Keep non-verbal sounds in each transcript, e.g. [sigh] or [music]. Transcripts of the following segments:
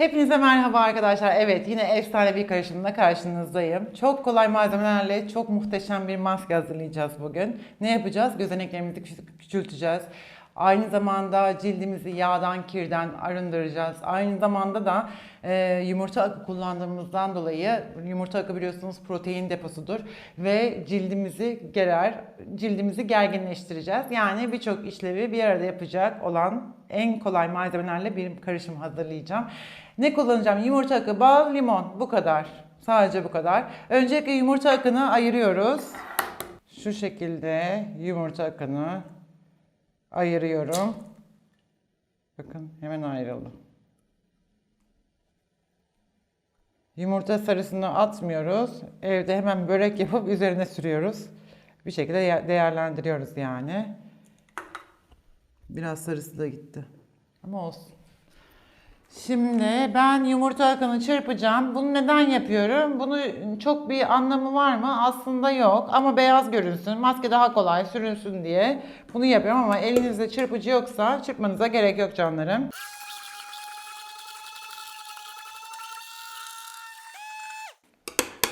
Hepinize merhaba arkadaşlar. Evet yine efsane bir karışımla karşınızdayım. Çok kolay malzemelerle çok muhteşem bir maske hazırlayacağız bugün. Ne yapacağız? Gözeneklerimizi küçült- küçülteceğiz. Aynı zamanda cildimizi yağdan, kirden arındıracağız. Aynı zamanda da e, yumurta akı kullandığımızdan dolayı yumurta akı biliyorsunuz protein deposudur ve cildimizi gerer, cildimizi gerginleştireceğiz. Yani birçok işlevi bir arada yapacak olan en kolay malzemelerle bir karışım hazırlayacağım. Ne kullanacağım? Yumurta akı, bal, limon. Bu kadar. Sadece bu kadar. Öncelikle yumurta akını ayırıyoruz. Şu şekilde yumurta akını ayırıyorum. Bakın hemen ayrıldı. Yumurta sarısını atmıyoruz. Evde hemen börek yapıp üzerine sürüyoruz. Bir şekilde değerlendiriyoruz yani. Biraz sarısı da gitti. Ama olsun. Şimdi ben yumurta akını çırpacağım. Bunu neden yapıyorum? Bunu çok bir anlamı var mı? Aslında yok. Ama beyaz görünsün, maske daha kolay sürünsün diye bunu yapıyorum ama elinizde çırpıcı yoksa çırpmanıza gerek yok canlarım.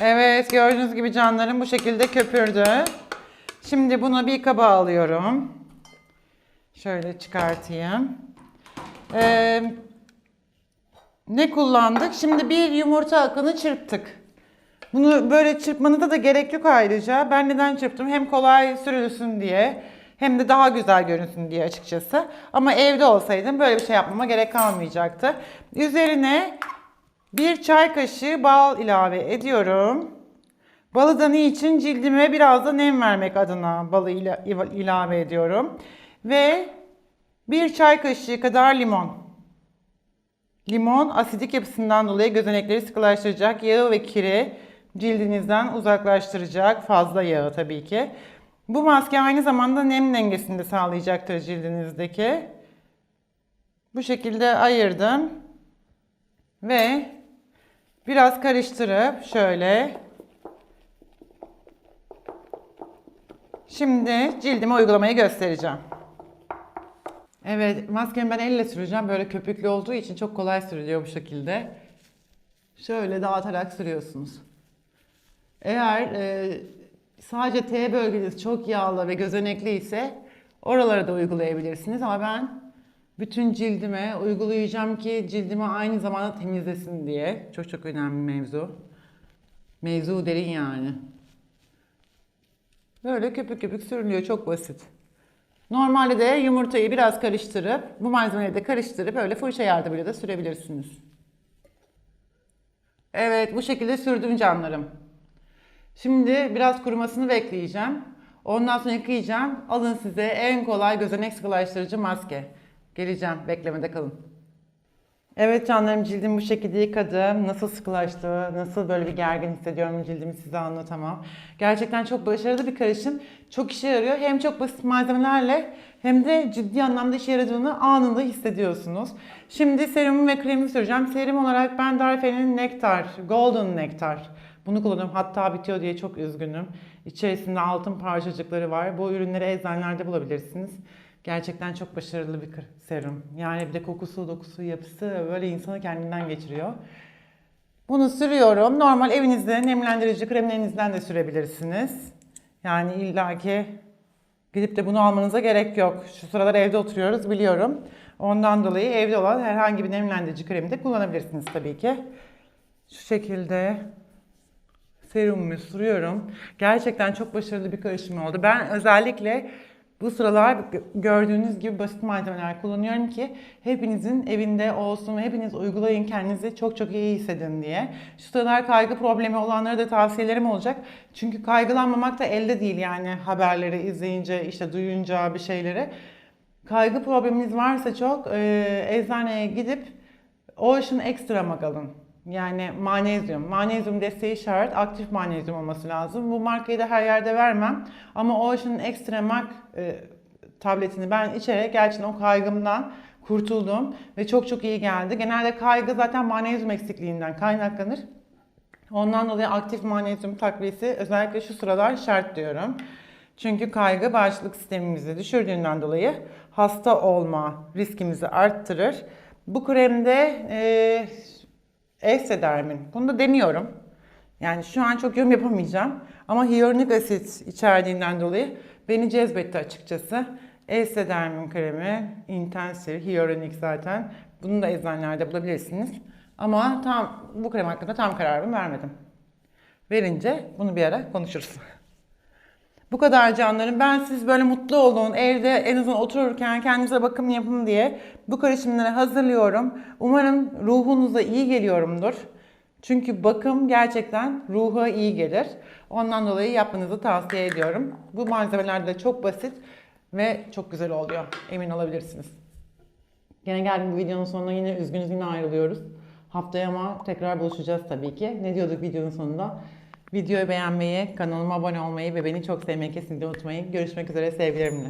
Evet gördüğünüz gibi canlarım bu şekilde köpürdü. Şimdi bunu bir kaba alıyorum. Şöyle çıkartayım. Ee, ne kullandık? Şimdi bir yumurta akını çırptık. Bunu böyle çırpmanıza da gerek yok ayrıca. Ben neden çırptım? Hem kolay sürülsün diye hem de daha güzel görünsün diye açıkçası. Ama evde olsaydım böyle bir şey yapmama gerek kalmayacaktı. Üzerine bir çay kaşığı bal ilave ediyorum. Balı da niçin? Cildime biraz da nem vermek adına balı ila- ilave ediyorum. Ve bir çay kaşığı kadar limon. Limon asidik yapısından dolayı gözenekleri sıkılaştıracak, yağı ve kiri cildinizden uzaklaştıracak, fazla yağı tabii ki. Bu maske aynı zamanda nem dengesini de sağlayacaktır cildinizdeki. Bu şekilde ayırdım. Ve biraz karıştırıp şöyle Şimdi cildime uygulamayı göstereceğim. Evet, maskemi ben elle süreceğim. Böyle köpüklü olduğu için çok kolay sürülüyor bu şekilde. Şöyle dağıtarak sürüyorsunuz. Eğer e, sadece T bölgeniz çok yağlı ve gözenekli ise oralara da uygulayabilirsiniz. Ama ben bütün cildime uygulayacağım ki cildimi aynı zamanda temizlesin diye. Çok çok önemli mevzu. Mevzu derin yani. Böyle köpük köpük sürülüyor. Çok basit. Normalde de yumurtayı biraz karıştırıp, bu malzemeyi de karıştırıp öyle fırça yardımıyla da sürebilirsiniz. Evet, bu şekilde sürdüm canlarım. Şimdi biraz kurumasını bekleyeceğim. Ondan sonra yıkayacağım. Alın size en kolay gözenek sıkılaştırıcı maske. Geleceğim, beklemede kalın. Evet canlarım cildim bu şekilde yıkadım. Nasıl sıkılaştı, nasıl böyle bir gergin hissediyorum cildimi size anlatamam. Gerçekten çok başarılı bir karışım. Çok işe yarıyor. Hem çok basit malzemelerle hem de ciddi anlamda işe yaradığını anında hissediyorsunuz. Şimdi serumu ve kremi süreceğim. Serum olarak ben Darfe'nin Nectar, Golden Nectar. Bunu kullanıyorum. Hatta bitiyor diye çok üzgünüm. İçerisinde altın parçacıkları var. Bu ürünleri eczanelerde bulabilirsiniz. Gerçekten çok başarılı bir serum. Yani bir de kokusu, dokusu, yapısı böyle insanı kendinden geçiriyor. Bunu sürüyorum. Normal evinizde nemlendirici kremlerinizden de sürebilirsiniz. Yani illaki gidip de bunu almanıza gerek yok. Şu sıralar evde oturuyoruz biliyorum. Ondan dolayı evde olan herhangi bir nemlendirici kremi de kullanabilirsiniz tabii ki. Şu şekilde serumumu sürüyorum. Gerçekten çok başarılı bir karışım oldu. Ben özellikle bu sıralar gö- gördüğünüz gibi basit malzemeler kullanıyorum ki hepinizin evinde olsun ve hepiniz uygulayın kendinizi çok çok iyi hissedin diye. Şu sıralar kaygı problemi olanlara da tavsiyelerim olacak. Çünkü kaygılanmamak da elde değil yani haberleri izleyince işte duyunca bir şeyleri. Kaygı probleminiz varsa çok e, eczaneye gidip Ocean Extra alın. Yani manezyum. Manezyum desteği şart. Aktif manezyum olması lazım. Bu markayı da her yerde vermem. Ama Ocean Extra Mag e, tabletini ben içerek gerçekten o kaygımdan kurtuldum. Ve çok çok iyi geldi. Genelde kaygı zaten manezyum eksikliğinden kaynaklanır. Ondan dolayı aktif manezyum takviyesi özellikle şu sıralar şart diyorum. Çünkü kaygı bağışıklık sistemimizi düşürdüğünden dolayı hasta olma riskimizi arttırır. Bu kremde e, Esedermin. Bunu da deniyorum. Yani şu an çok yorum yapamayacağım. Ama hyaluronik asit içerdiğinden dolayı beni cezbetti açıkçası. Esedermin kremi, Intensive, hyaluronik zaten. Bunu da eczanelerde bulabilirsiniz. Ama tam bu krem hakkında tam kararımı vermedim. Verince bunu bir ara konuşuruz. [laughs] Bu kadar canlarım. Ben siz böyle mutlu olun, evde en azından otururken kendinize bakım yapın diye bu karışımları hazırlıyorum. Umarım ruhunuza iyi geliyorumdur. Çünkü bakım gerçekten ruha iyi gelir. Ondan dolayı yapmanızı tavsiye ediyorum. Bu malzemeler de çok basit ve çok güzel oluyor. Emin olabilirsiniz. Gene geldim bu videonun sonuna yine üzgünüz yine ayrılıyoruz. Haftaya ama tekrar buluşacağız tabii ki. Ne diyorduk videonun sonunda? Videoyu beğenmeyi, kanalıma abone olmayı ve beni çok sevmeyi kesinlikle unutmayın. Görüşmek üzere sevgilerimle.